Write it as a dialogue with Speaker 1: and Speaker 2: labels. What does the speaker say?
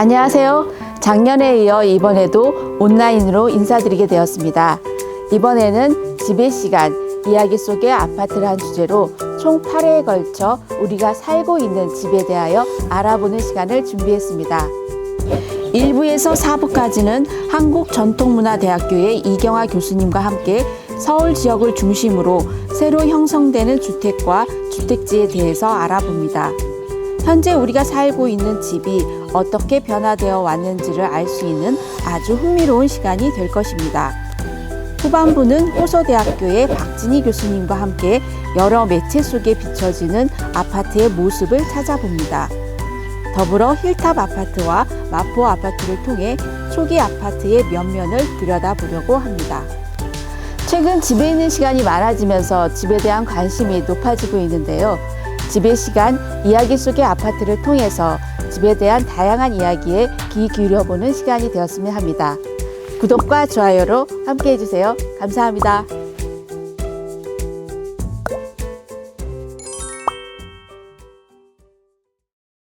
Speaker 1: 안녕하세요. 작년에 이어 이번에도 온라인으로 인사드리게 되었습니다. 이번에는 집의 시간, 이야기 속의 아파트란 주제로 총 8회에 걸쳐 우리가 살고 있는 집에 대하여 알아보는 시간을 준비했습니다. 1부에서 4부까지는 한국전통문화대학교의 이경화 교수님과 함께 서울 지역을 중심으로 새로 형성되는 주택과 주택지에 대해서 알아봅니다. 현재 우리가 살고 있는 집이 어떻게 변화되어 왔는지를 알 수 있는 아주 흥미로운 시간이 될 것입니다. 후반부는 호서대학교의 박진희 교수님과 함께 여러 매체 속에 비춰지는 아파트의 모습을 찾아봅니다. 더불어 힐탑 아파트와 마포 아파트를 통해 초기 아파트의 면면을 들여다보려고 합니다. 최근 집에 있는 시간이 많아지면서 집에 대한 관심이 높아지고 있는데요. 집의 시간, 이야기 속의 아파트를 통해서 집에 대한 다양한 이야기에 귀 기울여보는 시간이 되었으면 합니다. 구독과 좋아요로 함께 해주세요. 감사합니다.